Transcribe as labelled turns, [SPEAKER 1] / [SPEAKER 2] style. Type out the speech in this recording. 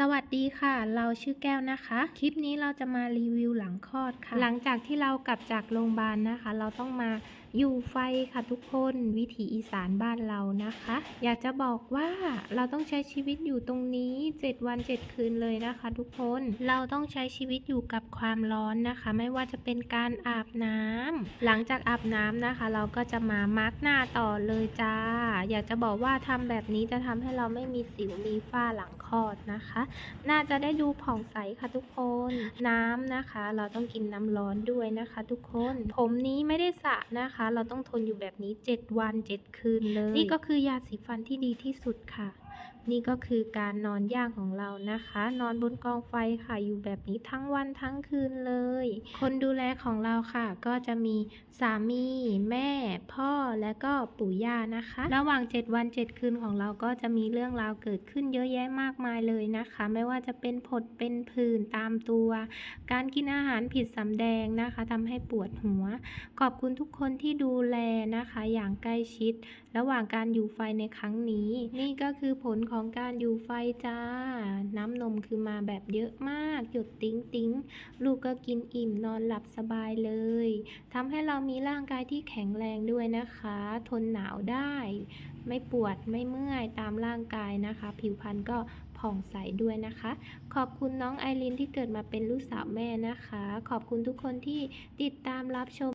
[SPEAKER 1] สวัสดีค่ะ เราชื่อแก้วนะคะ คลิปนี้เราจะมารีวิวหลังคลอดค่ะ หลังจากที่เรากลับจากโรงพยาบาลนะคะ เราต้องมา อยู่ไฟค่ะทุกคนวิถีอีสานบ้านเรานะคะ อยากจะบอกว่าเราต้องใช้ชีวิตอยู่ตรงนี้ 7 วัน 7 คืนเลยนะคะ ทุกคนเราต้องใช้ชีวิตอยู่กับความร้อนนะคะ ไม่ว่าจะเป็นการอาบน้ำหลังจากอาบน้ำนะคะ เราก็จะมามาร์กหน้าต่อเลยจ้า อยากจะบอกว่าทำแบบนี้จะทำให้เราไม่มีสิวมีฝ้าหลังคลอดนะคะ น่าจะได้ดูผ่องใสค่ะทุกคน น้ำนะคะ เราต้องกินน้ำร้อนด้วยนะคะ ทุกคน ผมนี้ไม่ได้สระนะคะเราต้องทนอยู่แบบนี้ 7 วัน 7 คืนเลย นี่ก็คือยาสีฟันที่ดีที่สุดค่ะ นี่ก็คือการนอนย่างของเรานะคะ นอนบนกองไฟค่ะอยู่แบบนี้ทั้งวันทั้งคืนเลย คนดูแลของเราค่ะ ก็จะมีสามีแม่ พ่อและก็ปู่ย่านะคะ ระหว่าง 7 วัน 7 คืนของเราก็จะมีเรื่องราวเกิดขึ้นเยอะแยะมากมายเลยนะคะ ไม่ว่าจะเป็นผดเป็นผื่นตามตัว การกินอาหารผิดสำแดงนะคะทำให้ปวดหัว ขอบคุณทุกคนที่ดูแลนะคะ อย่างใกล้ชิด ระหว่างการอยู่ไฟในครั้งนี้ นี่ก็คือผลลของการอยู่ไฟจ้า น้ำนมคือมาแบบเยอะมาก หยดติ้งติ้งลูกก็กินอิ่มนอนหลับสบายเลยทำให้เรามีร่างกายที่แข็งแรงด้วยนะคะ ทนหนาวได้ ไม่ปวดไม่เมื่อยตามร่างกายนะคะ ผิวพรรณก็ผ่องใสด้วยนะคะ ขอบคุณน้องไอรินที่เกิดมาเป็นลูกสาวแม่นะคะ ขอบคุณทุกคนที่ติดตามรับชม